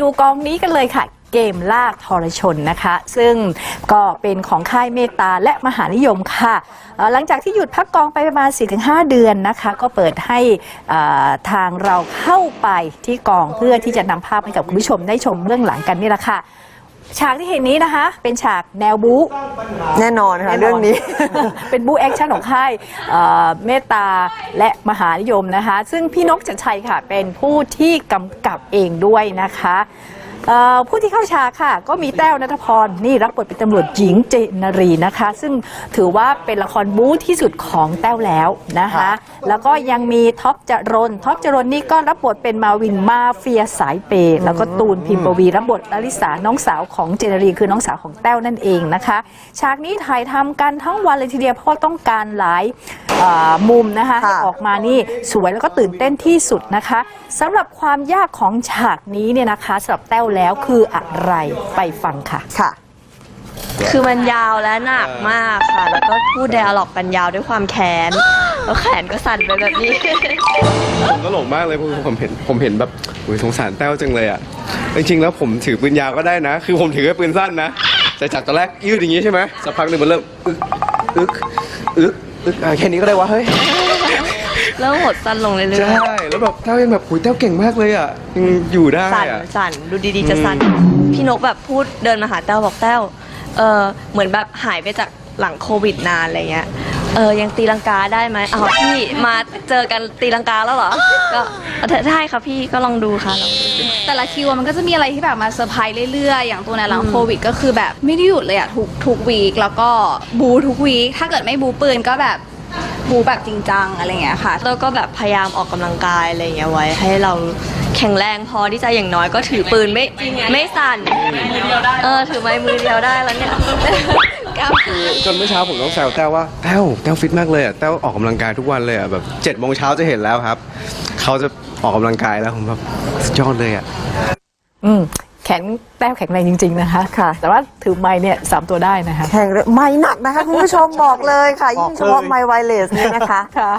ดูกองนี้กันเลยค่ะ เกมลากทรชนนะคะ ซึ่งก็เป็นของค่ายเมตตาและมหานิยมค่ะ หลังจากที่หยุดพักกองไปประมาณ 4-5 เดือนนะคะ ก็เปิดให้ทางเราเข้าไปที่กองเพื่อที่จะนำภาพให้กับคุณผู้ชมได้ชมเรื่องหลังกันนี่แหละค่ะ ฉากที่เห็นนี้นะคะ เป็นฉากแนวบู๊ แน่นอนค่ะเรื่องนี้ เป็นบูแอคชั่นของค่ายเอ่อเมตตาและมหานิยมนะคะ ซึ่งพี่นกจัดชัยค่ะ เป็นผู้ที่กำกับเองด้วยนะคะเอ่อ ผู้ที่เข้าฉากค่ะ ก็มีแต้วนัทพรนี่รับบทเป็นตำรวจหญิงเจนรีนะคะ ซึ่งถือว่าเป็นละครบู๊ที่สุดของแต้วแล้วนะคะ แล้วก็ยังมีท็อปจรนท็อปจรนนี่ก็รับบทเป็นมาวินมาเฟียสายเปย์แล้วก็ตูนพิมปวีรับบทลลิสาน้องสาวของเจนรีคือน้องสาวของแต้วนั่นเองนะคะฉากนี้ถ่ายทำกันทั้งวันเลยทีเดียวเพราะว่าต้องการหลาย มุมนะคะให้ค่ะออกมานี่สวยแล้วก็ตื่นเต้นที่สุดนะคะสำหรับความยากของฉากนี้เนี่ยนะคะสำหรับแต้วแล้วคืออะไรไปฟังค่ะ ค่ะ คือมันยาวและหนักมากค่ะ แล้วก็พูดไดอะล็อกกันยาวด้วยความแค้นแล้วแขนก็สั่นไปแบบนี้ ผมก็หลงมากเลยเพราะผมเห็นผมเห็นแบบอุ้ยสงสารแต้วจังเลยอะจริงๆแล้วผมถือปืนยาวก็ได้นะ คือผมถือแค่ปืนสั้นนะแต่จากตอนแรกยืดอย่างงี้ใช่ไหมสักพักหนึ่งมันเริ่มอึกอึกอึก อึกอะแค่นี้ก็ได้วะเฮ้ย เริ่มหดสั้นลงเรื่ใช่อยแล้วแบบแต้วยังแบบอุ้ยแต้วเก่งมากเลยอะยังอยู่ได้ๆสั่นอะ สั่นดูดีๆจะสั่นพี่นกแบบพูดเดินมาหาแต้วบอกแต้วเออเหมือนแบบหายไปจากหลังโควิดนานอะไรเงี้ย เออยังตีลังกาได้ไหมอ้าวพี่มาเจอกันตีลังกาแล้วเหรอ ก็ได้ค่ะพี่ก็ลองดูค่ะลองดู แต่ละคิวอะมันก็จะมีอะไรที่แบบมาเซอร์ไพรส์เรื่อยๆ อย่างตัวในหลังโควิดก็คือแบบไม่ได้หยุดเลยอะทุกทุกวีคแล้วก็บูทุกวีคถ้าเกิดไม่บูปืนก็แบบบูแบบจริงจังอะไรอย่างเงี้ยค่ะ แล้วก็แบบพยายามออกกำลังกายอะไรอย่างเงี้ยไว้ ให้เราแข็งแรงพอที่จะอย่างน้อยก็ถือปืนไม่ไม่สั่นเออถือไม้มือเดียวได้แล้วเนี่ย ก้าวจนเมื่อเช้าผมต้องแซวแต้วว่าแต้วแต้วฟิตมากเลยอะแต้วออกกำลังกายทุกวันเลยอะแบบเจ็ดโมงเช้าจะเห็นแล้วครับ เขาจะออกกำลังกายแล้วผมแบบสุดยอดเลยอะ อืมแขนแต้วแข็งแรงจริง ๆ นะคะ ค่ะ แต่ว่าถือไม้เนี่ยสามตัวได้นะคะ แข่งเรือไม่หนักนะคะ คุณผู้ชมบอกเลยค่ะ ยิ่งเฉพาะไมไวเลสเนี่ยนะคะ ค่ะ